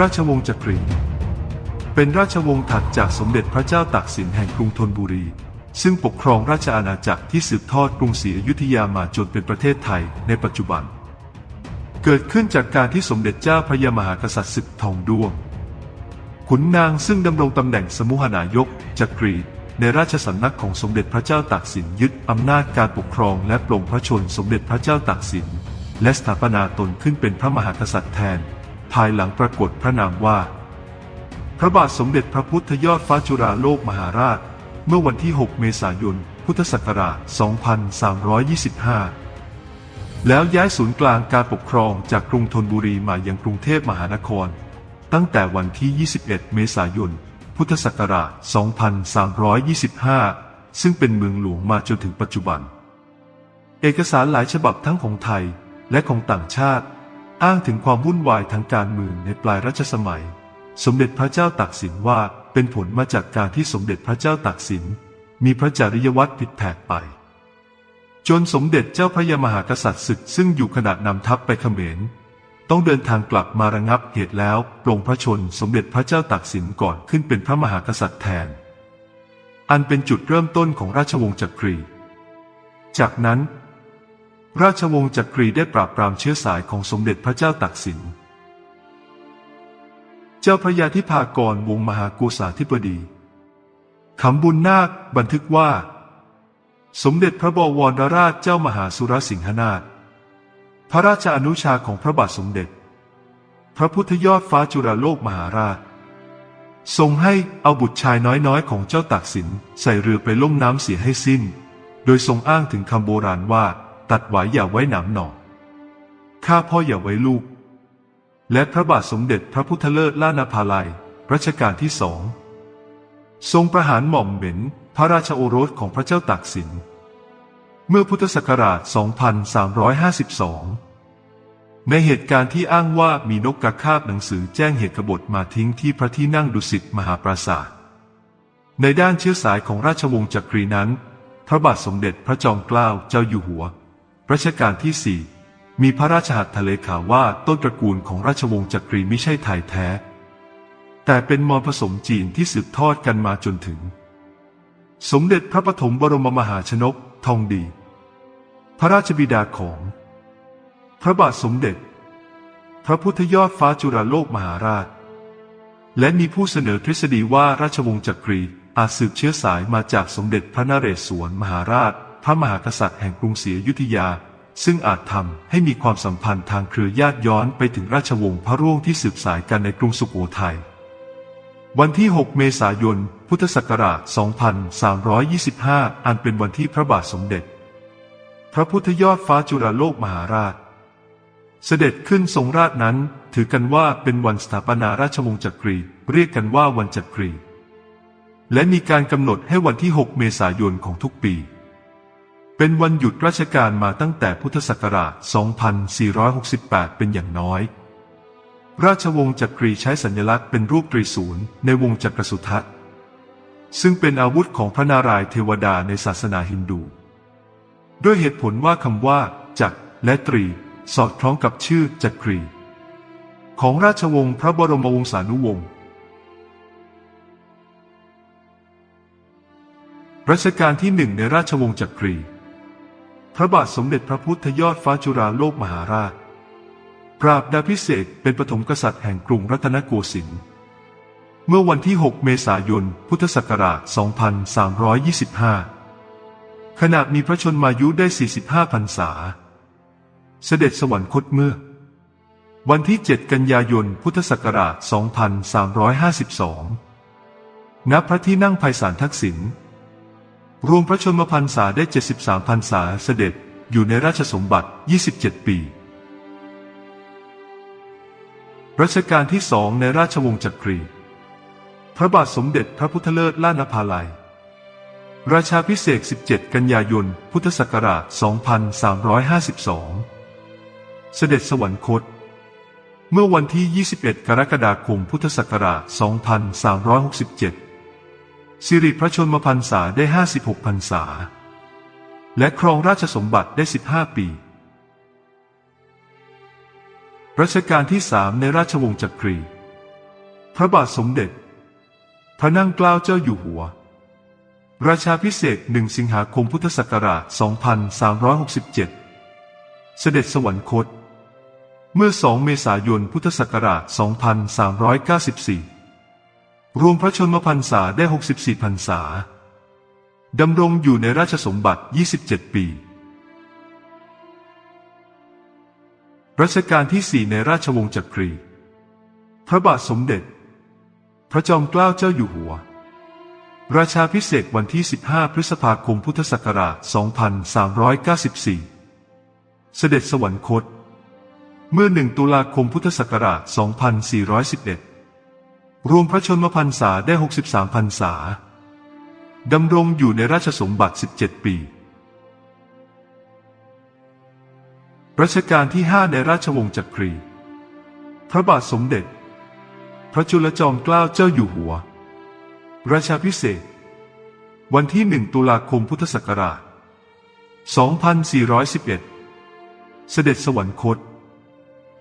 ราชวงศ์จักรีเป็นราชวงศ์ถัดจากสมเด็จพระเจ้าตากสินแห่งกรุงธนบุรี ซึ่งปกครองราชอาณาจักรที่สืบทอดกรุงศรีอยุธยามาจนเป็นประเทศไทยในปัจจุบัน เกิดขึ้นจากการที่สมเด็จเจ้าพระยามหากษัตริย์ศึกทองด้วง ขุนนางซึ่งดำรงตำแหน่งสมุหนายกจักรีในราชสำนักของสมเด็จพระเจ้าตากสินยึดอำนาจการปกครองและปลงพระชนสมเด็จพระเจ้าตากสินและสถาปนาตนขึ้นเป็นพระมหากษัตริย์แทน ภายหลังปรากฏพระนามว่า พระบาทสมเด็จพระพุทธยอดฟ้าจุฬาโลกมหาราช เมื่อวันที่ 6 เมษายน พุทธศักราช 2325 แล้วย้ายศูนย์กลางการปกครองจากกรุงธนบุรีมายังกรุงเทพมหานคร ตั้งแต่วันที่ 21 เมษายน พุทธศักราช 2325 ซึ่งเป็นเมืองหลวงมาจนถึงปัจจุบัน เอกสารหลายฉบับทั้งของไทยและของต่างชาติ อ้างถึงความวุ่นวายทางการเมืองในปลายรัชสมัย สมเด็จพระเจ้าตากสินว่าเป็นผลมาจากการที่สมเด็จพระเจ้าตากสิน มีพระจริยวัตรผิดแผกไป จนสมเด็จเจ้าพระยามหากษัตริย์ศึกซึ่งอยู่ขนาดนำทัพไปเขมร ต้องเดินทางกลับมาระงับเหตุแล้วปลงพระชนสมเด็จพระเจ้าตากสินก่อนขึ้นเป็นพระมหากษัตริย์แทน อันเป็นจุดเริ่มต้นของราชวงศ์จักรี จากนั้น ราชวงศ์จักรีได้ปราบปรามเชื้อสายของสมเด็จพระเจ้าตากสิน เจ้าพระยาธิพากรวงศ์มหากุษาธิบดีคำบุญนาคบันทึกว่า สมเด็จพระบวรราชเจ้ามหาสุรสิงหนาถพระราชอนุชาของพระบาทสมเด็จ พระพุทธยอดฟ้าจุฬาโลกมหาราช ทรงให้เอาบุตรชายน้อยๆ ของเจ้าตากสินใส่เรือไปล่มน้ำเสียให้สิ้น โดยทรงอ้างถึงคำโบราณว่า ตัดไว้อย่าไว้หนามหนอข้าพ่ออย่าไว้ลูก และพระบาทสมเด็จพระพุทธเลิศล่านภาลัยรัชกาลที่สองทรงประหารหม่อมเหม็นพระราชโอรสของพระเจ้าตากสิน เมื่อพุทธศักราช 2352 ในเหตุการณ์ที่อ้างว่ามีนกกระคาบหนังสือแจ้งเหตุกบฏมาทิ้งที่พระที่นั่งดุสิตมหาปราสาทในด้านเชื้อสายของราชวงศ์จักรีนั้น พระบาทสมเด็จพระจอมเกล้าเจ้าอยู่หัว รัชกาลที่สี่มีพระราชหัตถเลขาว่าต้นตระกูลของราชวงศ์จักรีไม่ใช่ไทยแท้ แต่เป็นมอญผสมจีนที่สืบทอดกันมาจนถึง สมเด็จพระปฐมบรมมหาชนกทองดี พระราชบิดาของ พระบาทสมเด็จ พระพุทธยอดฟ้าจุฬาโลกมหาราช และมีผู้เสนอทฤษฎีว่าราชวงศ์จักรีอาจสืบเชื้อสายมาจากสมเด็จพระนเรศวรมหาราช พระมหากษัตริย์แห่งกรุงศรีอยุธยา ซึ่งอาจทำให้มีความสัมพันธ์ทางเครือญาติย้อนไปถึงราชวงศ์พระร่วงที่สืบสายกันในกรุงสุโขทัยวันที่ 6 เมษายน พุทธศักราช 2325 อันเป็นวันที่พระบาทสมเด็จ พระพุทธยอดฟ้าจุฬาโลกมหาราช เสด็จขึ้นทรงราชนั้น ถือกันว่าเป็นวันสถาปนาราชวงศ์จักรี เรียกกันว่าวันจักรี และมีการกำหนดให้วันที่ 6 เมษายนของทุกปี เป็นวันหยุดราชการมาตั้งแต่พุทธศักราช 2468 เป็นอย่างน้อย ราชวงศ์จักรีใช้สัญลักษณ์เป็นรูปตรีศูนย์ในวงจักรสุทัศน์ ซึ่งเป็นอาวุธของพระนารายณ์เทวดาในศาสนาฮินดู ด้วยเหตุผลว่าคำว่า จักรและตรี สอดคล้องกับชื่อจักรี ของราชวงศ์พระบรมวงศานุวงศ์รัชกาลที่หนึ่งในราชวงศ์จักรี พระบาทสมเด็จพระพุทธยอดฟ้าจุฬาโลกมหาราช ปราบดาพิเศษเป็นปฐมกษัตริย์แห่งกรุงรัตนโกสินทร์ เมื่อวันที่ 6 เมษายน พุทธศักราช 2325 ขณะมีพระชนมายุได้ 45 พรรษา เสด็จสวรรคตเมื่อ วันที่ 7 กันยายน พุทธศักราช 2352 ณ พระที่นั่งไพศาลทักษิณ รวมพระชนมพรรษาได้ 73พรรษาเสด็จอยู่ในราชสมบัติ 27 ปี รัชกาลที่สองในราชวงศ์จักรี พระบาทสมเด็จพระพุทธเลิศล่านภาลัย ราชาพิเศษ 17 กันยายน พุทธศักราช 2352 เสด็จสวรรคต เมื่อวันที่ 21 กรกฎาคม พุทธศักราช 2367 สิริพระชนมพรรษาได้ 56พรรษา และครองราชสมบัติได้ 15 ปี รัชกาลที่สามในราชวงศ์จักรี พระบาทสมเด็จ พระนั่งเกล้าเจ้าอยู่หัว ราชาพิเศษหนึ่งสิงหาคมพุทธศักราช 2367 เสด็จสวรรคต เมื่อ 2 เมษายนพุทธศักราช 2394 รวมพระชนมพรรษาได้ 64พรรษา ดำรงอยู่ในราชสมบัติ 27 ปี รัชกาลที่4ในราชวงศ์จักรี พระบาทสมเด็จ พระจอมเกล้าเจ้าอยู่หัว ราชาพิเศษวันที่ 15 พฤษภาคมพุทธศักราช 2394 เสด็จสวรรคต เมื่อ 1 ตุลาคมพุทธศักราช 2411 รวมพระชนมพรรษาได้ 63พรรษา ดำรงอยู่ในราชสมบัติ 17 ปี รัชกาลที่ 5 ในราชวงศ์จักรี พระบาทสมเด็จ พระจุลจอมเกล้าเจ้าอยู่หัว ราชาพิเศษ วันที่ 1 ตุลาคมพุทธศักราช 2411 เสด็จสวรรคต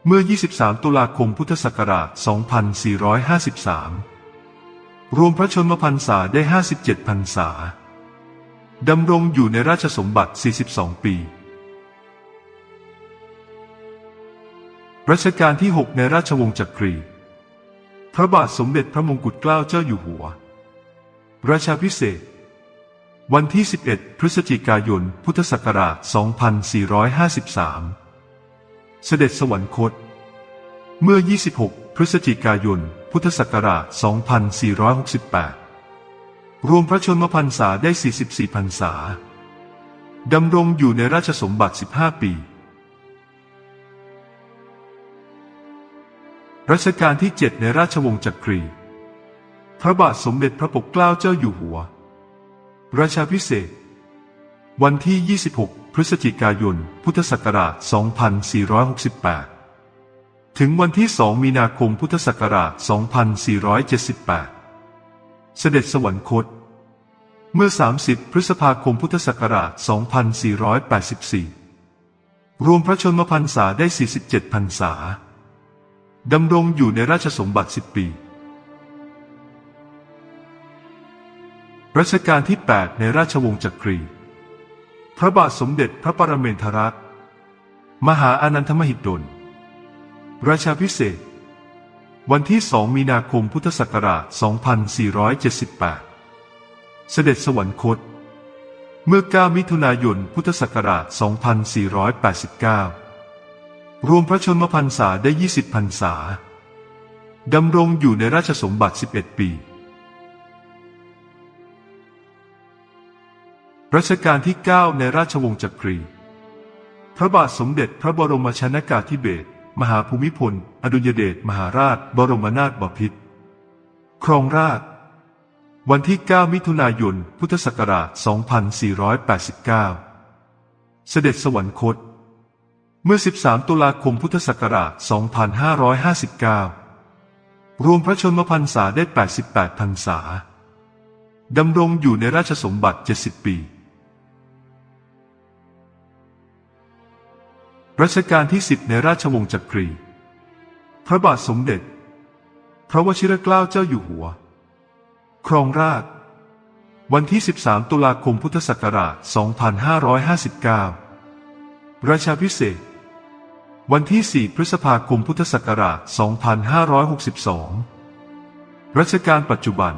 เมื่อ 23 ตุลาคม พุทธศักราช 2453 รวมพระชนมพรรษาได้ 57 พรรษา ดำรงอยู่ในราชสมบัติ 42 ปี รัชกาลที่ 6 ในราชวงศ์จักรี พระบาทสมเด็จพระมงกุฎเกล้าเจ้าอยู่หัว ราชาพิเศษ วันที่ 11 พฤศจิกายน พุทธศักราช 2453 เสด็จสวรรคต เมื่อ 26 พฤศจิกายน พุทธศักราช 2468 รวมพระชนมพรรษาได้ 44 พรรษา ดำรงอยู่ในราชสมบัติ 15 ปี รัชกาลที่ 7 ในราชวงศ์จักรี พระบาทสมเด็จพระปกเกล้าเจ้าอยู่หัว ราชาพิเศษ วันที่ 26 พฤศจิกายน พุทธศักราช 2468 ถึงวันที่ 2 มีนาคม พุทธศักราช 2478 เสด็จสวรรคต เมื่อ 30 พฤษภาคม พุทธศักราช 2484 รวมพระชนมพรรษาได้ 47 พรรษา ดำรงอยู่ในราชสมบัติ 10 ปีรัชกาลที่ 8 ในราชวงศ์จักรี ระบาทสมเด็จพระปรเมนทรรัตน์มหาอานันทมหิดล ราชาพิเศษ วันที่ 2 มีนาคมพุทธศักราช 2478 เสด็จสวรรคต เมื่อ 9 มิถุนายน พุทธศักราช 2489 รวมพระชนมพรรษาได้ 20 พรรษา ดำรงอยู่ในราชสมบัติ 11 ปี รัชกาลที่ 9 ในราชวงศ์จักรี พระบาทสมเด็จพระบรมชนากาธิเบศรมหาภูมิพล อดุลยเดชมหาราช บรมนาถบพิตรครองราช วันที่ 9 มิถุนายน พุทธศักราช 2489 เสด็จสวรรคต เมื่อ 13 ตุลาคมพุทธศักราช 2559 รวมพระชนมพรรษาได้ 88 พรรษาดำรงอยู่ในราชสมบัติ 70 ปี รัชกาลที่10ในราชวงศ์จักรี พระบาทสมเด็จ พระวชิรเกล้าเจ้าอยู่หัว ครองราช วันที่ 13 ตุลาคมพุทธศักราช 2559 ราชาพิเศษ วันที่ 4 พฤษภาคมพุทธศักราช 2562 รัชกาลปัจจุบัน